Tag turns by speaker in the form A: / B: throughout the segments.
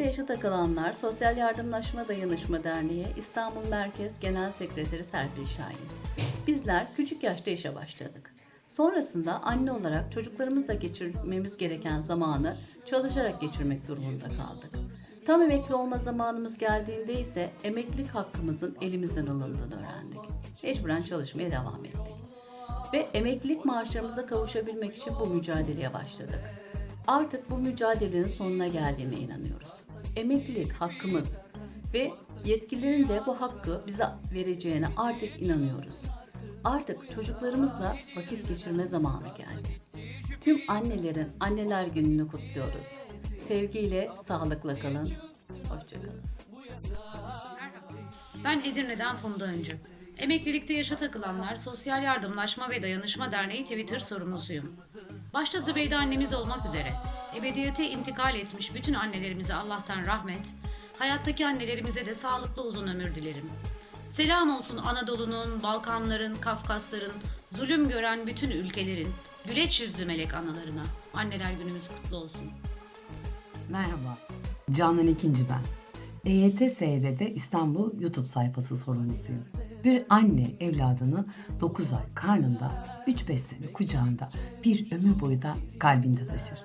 A: Birlikte Yaşa Takılanlar Sosyal Yardımlaşma Dayanışma Derneği İstanbul Merkez Genel Sekreteri Serpil Şahin. Bizler küçük yaşta işe başladık. Sonrasında anne olarak çocuklarımızla geçirmemiz gereken zamanı çalışarak geçirmek durumunda kaldık. Tam emekli olma zamanımız geldiğinde ise emeklilik hakkımızın elimizden alındığını öğrendik. Mecburen çalışmaya devam ettik ve emeklilik maaşlarımıza kavuşabilmek için bu mücadeleye başladık. Artık bu mücadelenin sonuna geldiğine inanıyoruz. Emeklilik hakkımız ve yetkililerin de bu hakkı bize vereceğine artık inanıyoruz. Artık çocuklarımızla vakit geçirme zamanı geldi. Tüm annelerin Anneler Günü'nü kutluyoruz. Sevgiyle, sağlıkla kalın. Hoşçakalın.
B: Ben Edirne'den Funda Öncü. Emeklilikte yaşa takılanlar Sosyal Yardımlaşma ve Dayanışma Derneği Twitter sorumlusuyum. Başta Zübeyde annemiz olmak üzere ebediyete intikal etmiş bütün annelerimize Allah'tan rahmet, hayattaki annelerimize de sağlıklı uzun ömür dilerim. Selam olsun Anadolu'nun, Balkanların, Kafkasların, zulüm gören bütün ülkelerin, güleç yüzlü melek analarına. Anneler günümüz kutlu olsun.
C: Merhaba, Canan İkinci ben. EYT SYD'de İstanbul YouTube sayfası sorumlusuyum. Bir anne evladını 9 ay karnında, 3-5 sene kucağında, bir ömür boyu da kalbinde taşır.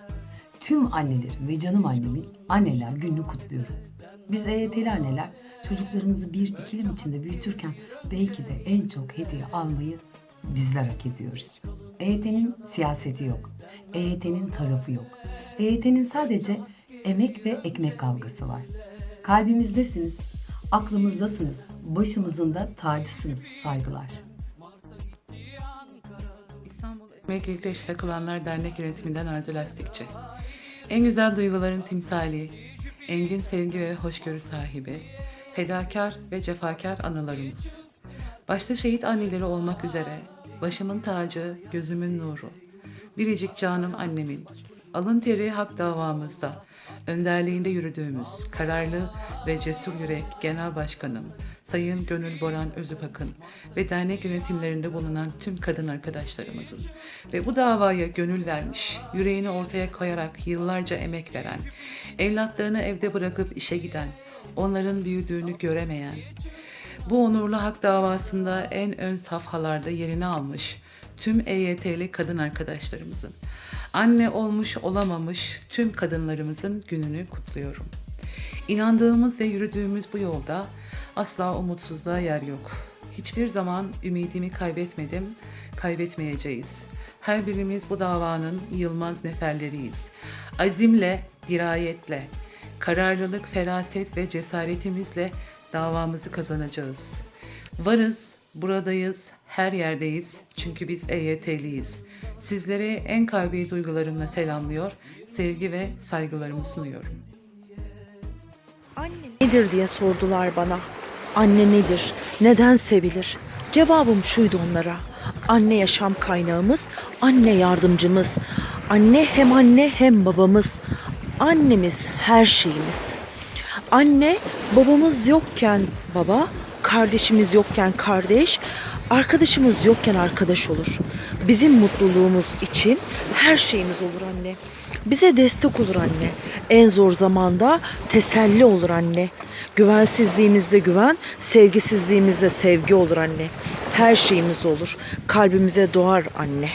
C: Tüm annelerin ve canım annemin anneler gününü kutluyorum. Biz EYT'li anneler çocuklarımızı bir ikilem içinde büyütürken belki de en çok hediye almayı bizler hak ediyoruz. EYT'nin siyaseti yok. EYT'nin tarafı yok. EYT'nin sadece emek ve ekmek kavgası var. Kalbimizdesiniz, aklımızdasınız, başımızın da tacısınız saygılar.
D: Emeklilikte İş Takılanlar Dernek Yönetiminden Arzu Lastikçi. En güzel duyguların timsali, engin sevgi ve hoşgörü sahibi, fedakar ve cefakar analarımız. Başta şehit anneleri olmak üzere, başımın tacı, gözümün nuru, biricik canım annemin, alın teri hak davamızda, önderliğinde yürüdüğümüz kararlı ve cesur yürek genel başkanım, Sayın Gönül Boran Özüpakın ve dernek yönetimlerinde bulunan tüm kadın arkadaşlarımızın ve bu davaya gönül vermiş, yüreğini ortaya koyarak yıllarca emek veren, evlatlarını evde bırakıp işe giden, onların büyüdüğünü göremeyen, bu onurlu hak davasında en ön safhalarda yerini almış tüm EYT'li kadın arkadaşlarımızın, anne olmuş olamamış tüm kadınlarımızın gününü kutluyorum. İnandığımız ve yürüdüğümüz bu yolda asla umutsuzluğa yer yok. Hiçbir zaman ümidimi kaybetmedim, kaybetmeyeceğiz. Her birimiz bu davanın yılmaz neferleriyiz. Azimle, dirayetle, kararlılık, feraset ve cesaretimizle davamızı kazanacağız. Varız, buradayız, her yerdeyiz çünkü biz EYT'liyiz. Sizlere en kalbi duygularımla selamlıyor, sevgi ve saygılarımı sunuyorum.
E: Anne nedir diye sordular bana. Anne nedir? Neden sevilir? Cevabım şuydu onlara. Anne yaşam kaynağımız, anne yardımcımız. Anne hem anne hem babamız. Annemiz her şeyimiz. Anne babamız yokken baba, kardeşimiz yokken kardeş, arkadaşımız yokken arkadaş olur. Bizim mutluluğumuz için her şeyimiz olur anne. Bize destek olur anne. En zor zamanda teselli olur anne. Güvensizliğimizde güven, sevgisizliğimizde sevgi olur anne. Her şeyimiz olur. Kalbimize doğar anne.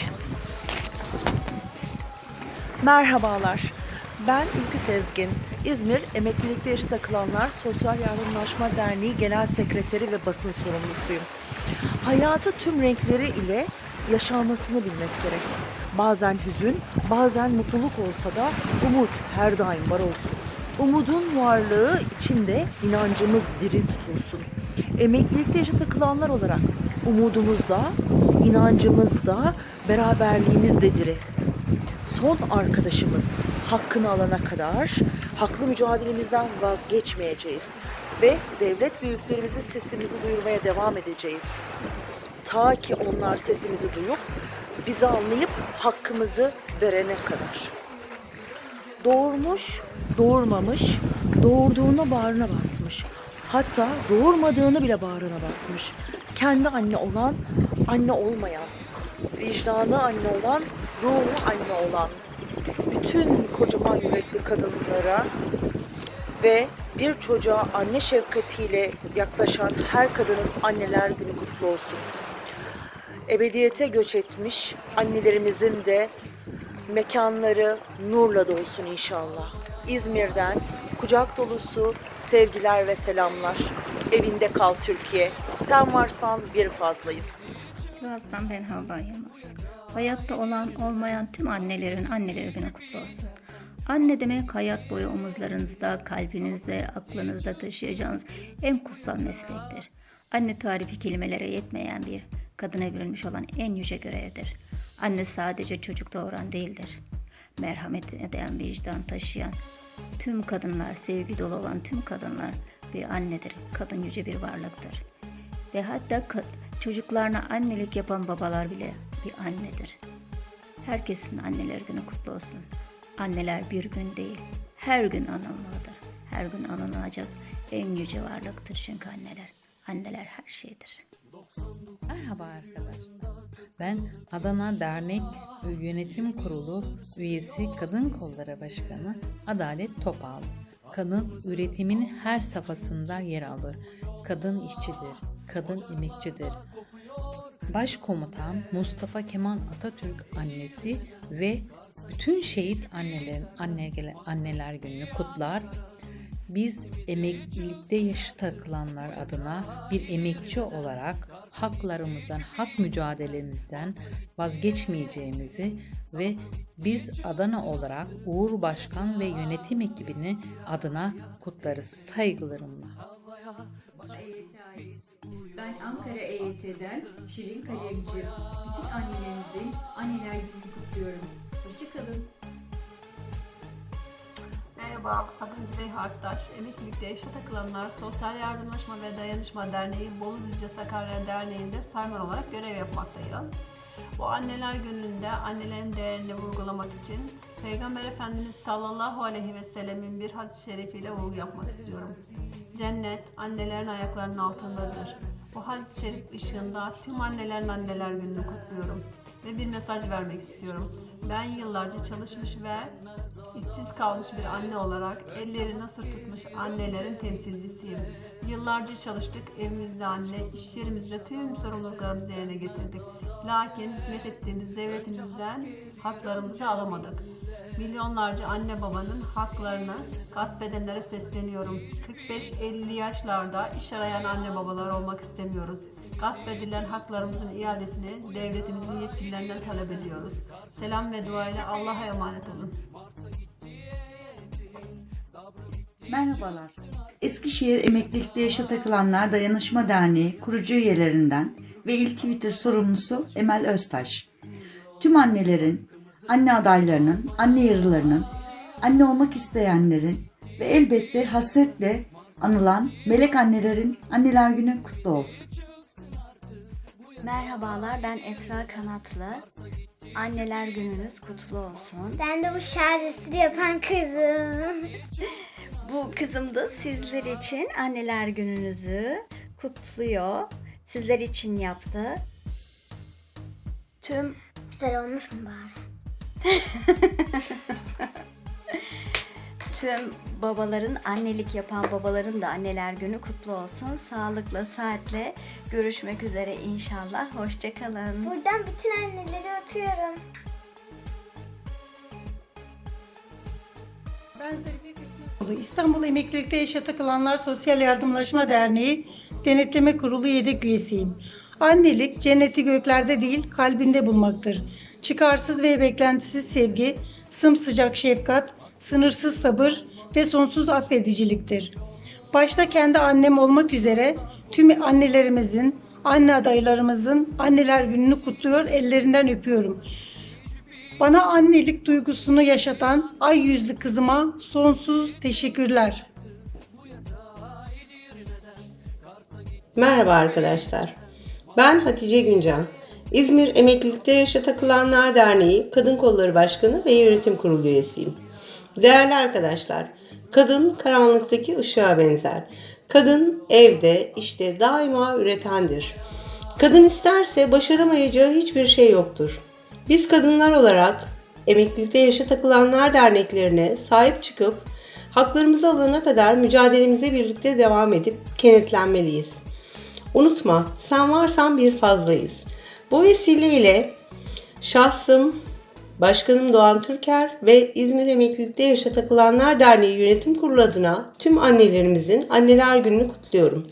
E: Merhabalar. Ben Ülkü Sezgin. İzmir Emeklilikte Yaşa Takılanlar Sosyal Yardımlaşma Derneği Genel Sekreteri ve basın sorumlusuyum. Hayatı tüm renkleri ile yaşanmasını bilmek gerek. Bazen hüzün, bazen mutluluk olsa da umut her daim var olsun. Umudun varlığı içinde inancımız diri tutulsun. Emeklilikte yaşa takılanlar olarak umudumuz da, inancımız da, beraberliğimiz de diri son arkadaşımız hakkını alana kadar haklı mücadelemizden vazgeçmeyeceğiz ve devlet büyüklerimizin sesimizi duyurmaya devam edeceğiz. Ta ki onlar sesimizi duyup bizi anlayıp hakkımızı verene kadar. Doğurmuş, doğurmamış, doğurduğunu bağrına basmış. Hatta doğurmadığını bile bağrına basmış. Kendi anne olan, anne olmayan, vicdanı anne olan, ruhu anne olan bütün kocaman yürekli kadınlara ve bir çocuğa anne şefkatiyle yaklaşan her kadının anneler günü kutlu olsun. Ebediyete göç etmiş annelerimizin de mekanları nurla dolsun inşallah. İzmir'den kucak dolusu sevgiler ve selamlar. Evinde kal Türkiye. Sen varsan bir fazlayız.
F: Sivas'tan ben Havva Yılmaz. Hayatta olan olmayan tüm annelerin anneleri günü kutlu olsun. Anne demek hayat boyu omuzlarınızda, kalbinizde, aklınızda taşıyacağınız en kutsal meslektir. Anne tarifi kelimelere yetmeyen bir kadına verilmiş olan en yüce görevdir. Anne sadece çocuk doğuran değildir. Merhamet eden vicdan taşıyan tüm kadınlar, sevgi dolu olan tüm kadınlar bir annedir. Kadın yüce bir varlıktır. Ve hatta çocuklarına annelik yapan babalar bile bir annedir. Herkesin anneler günü kutlu olsun. Anneler bir gün değil, her gün anılmalıdır. Her gün anılacak en yüce varlıktır çünkü anneler. Anneler her şeydir.
G: Merhaba arkadaşlar. Ben Adana Dernek Yönetim Kurulu üyesi Kadın Kolları Başkanı Adalet Topal. Kadın üretimin her safhasında yer alır. Kadın işçidir, kadın emekçidir. Başkomutan Mustafa Kemal Atatürk annesi ve bütün şehit annelerin anneler, anneler gününü kutlar. Biz emeklilikte yaşı takılanlar adına bir emekçi olarak haklarımızdan, hak mücadelemizden vazgeçmeyeceğimizi ve biz Adana olarak Uğur Başkan ve yönetim ekibini adına kutlarız saygılarımla.
H: Ben Ankara EYT'den Şirin Kalemci. Bütün annelerimizin anneler gününü kutluyorum. Hoşçakalın.
I: Merhaba, adım Züleyha Aktaş. Emeklilikte yaşa takılanlar Sosyal Yardımlaşma ve Dayanışma Derneği Bolu Düzce Sakarya Derneği'nde sayman olarak görev yapmaktayım. Bu anneler gününde annelerin değerini vurgulamak için Peygamber Efendimiz sallallahu aleyhi ve sellemin bir hadis-i şerifiyle vurgu yapmak istiyorum. Cennet annelerin ayaklarının altındadır. Bu hadis-i şerif ışığında tüm annelerin anneler gününü kutluyorum ve bir mesaj vermek istiyorum. Ben yıllarca çalışmış ve işsiz kalmış bir anne olarak elleri nasır tutmuş annelerin temsilcisiyim. Yıllarca çalıştık, evimizde anne, iş yerimizde tüm sorumluluklarımızı yerine getirdik. Lakin hizmet ettiğimiz devletimizden haklarımızı alamadık. Milyonlarca anne babanın haklarını gasp edenlere sesleniyorum. 45-50 yaşlarda iş arayan anne babalar olmak istemiyoruz. Gasp edilen haklarımızın iadesini devletimizin yetkililerinden talep ediyoruz. Selam ve dua ile Allah'a emanet olun.
J: Merhabalar. Eskişehir Emeklilikte Yaşa Takılanlar Dayanışma Derneği kurucu üyelerinden ve ilk Twitter sorumlusu Emel Öztaş. Tüm annelerin, anne adaylarının, anne yarılarının, anne olmak isteyenlerin ve elbette hasretle anılan melek annelerin anneler günü kutlu olsun.
K: Merhabalar ben Esra Kanatlı. Anneler gününüz kutlu olsun.
L: Ben de bu şarjısını yapan kızım.
K: Bu kızım da sizler için anneler gününüzü kutluyor. Sizler için yaptı. Tüm
L: Güzel olmuş mu bari?
K: tüm babaların annelik yapan babaların da anneler günü kutlu olsun. Sağlıkla, saatle görüşmek üzere inşallah. Hoşçakalın.
L: Buradan bütün anneleri öpüyorum.
M: İstanbul Emeklilikte Yaşa Takılanlar Sosyal Yardımlaşma Derneği Denetleme Kurulu yedek üyesiyim. Annelik cenneti göklerde değil kalbinde bulmaktır. Çıkarsız ve beklentisiz sevgi, sımsıcak şefkat, sınırsız sabır ve sonsuz affediciliktir. Başta kendi annem olmak üzere tüm annelerimizin, anne adaylarımızın anneler gününü kutluyor, ellerinden öpüyorum. Bana annelik duygusunu yaşatan ay yüzlü kızıma sonsuz teşekkürler.
N: Merhaba arkadaşlar. Ben Hatice Güncan. İzmir Emeklilikte Yaşa Takılanlar Derneği Kadın Kolları Başkanı ve Yönetim Kurulu üyesiyim. Değerli arkadaşlar, kadın karanlıktaki ışığa benzer. Kadın evde, işte daima üretendir. Kadın isterse başaramayacağı hiçbir şey yoktur. Biz kadınlar olarak Emeklilikte Yaşa Takılanlar Derneklerine sahip çıkıp Haklarımızı alana kadar mücadelemize birlikte devam edip kenetlenmeliyiz. Unutma, sen varsan bir fazlayız. Bu vesileyle şahsım, Başkanım Doğan Türker ve İzmir Emeklilikte Yaşa Takılanlar Derneği Yönetim Kurulu adına tüm annelerimizin Anneler Günü'nü kutluyorum.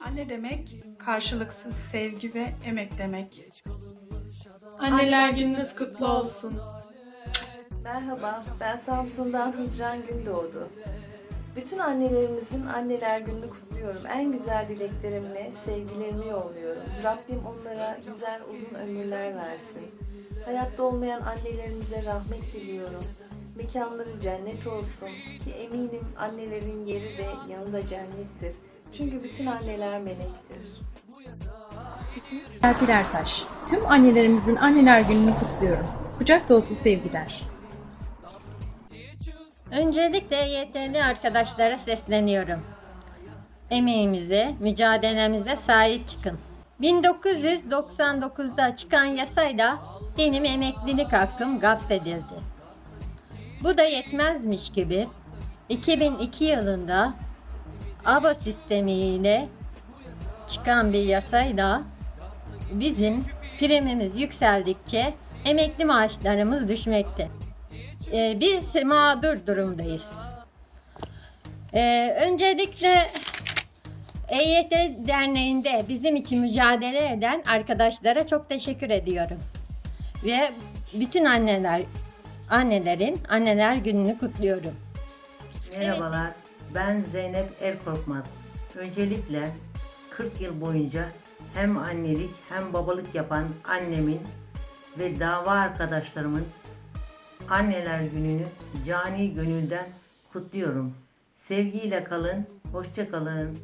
O: Anne demek karşılıksız sevgi ve emek demek.
P: Anneler gününüz kutlu olsun.
Q: Merhaba, ben Samsun'dan Hicran Gündoğdu. Bütün annelerimizin anneler gününü kutluyorum. En güzel dileklerimle sevgilerimi yolluyorum. Rabbim onlara güzel uzun ömürler versin. Hayatta olmayan annelerimize rahmet diliyorum. Mekanları cennet olsun ki eminim annelerin yeri de yanında cennettir. Çünkü bütün anneler melektir.
R: Serpil Ertaş. Tüm annelerimizin anneler gününü kutluyorum. Kucak dolusu sevgiler.
S: Öncelikle EYT'li arkadaşlara sesleniyorum. Emeğimize, mücadelemize sahip çıkın. 1999'da çıkan yasayla benim emeklilik hakkım gapsedildi. Bu da yetmezmiş gibi 2002 yılında ABA sistemiyle çıkan bir yasayla bizim primimiz yükseldikçe emekli maaşlarımız düşmekte. Ee, biz mağdur durumdayız. Ee, öncelikle EYT Derneği'nde bizim için mücadele eden arkadaşlara çok teşekkür ediyorum. Ve bütün anneler, annelerin anneler gününü kutluyorum.
T: Merhabalar, ben Zeynep Erkorkmaz. Öncelikle 40 yıl boyunca hem annelik hem babalık yapan annemin ve dava arkadaşlarımın Anneler Günü'nü cani gönülden kutluyorum. Sevgiyle kalın, hoşça kalın.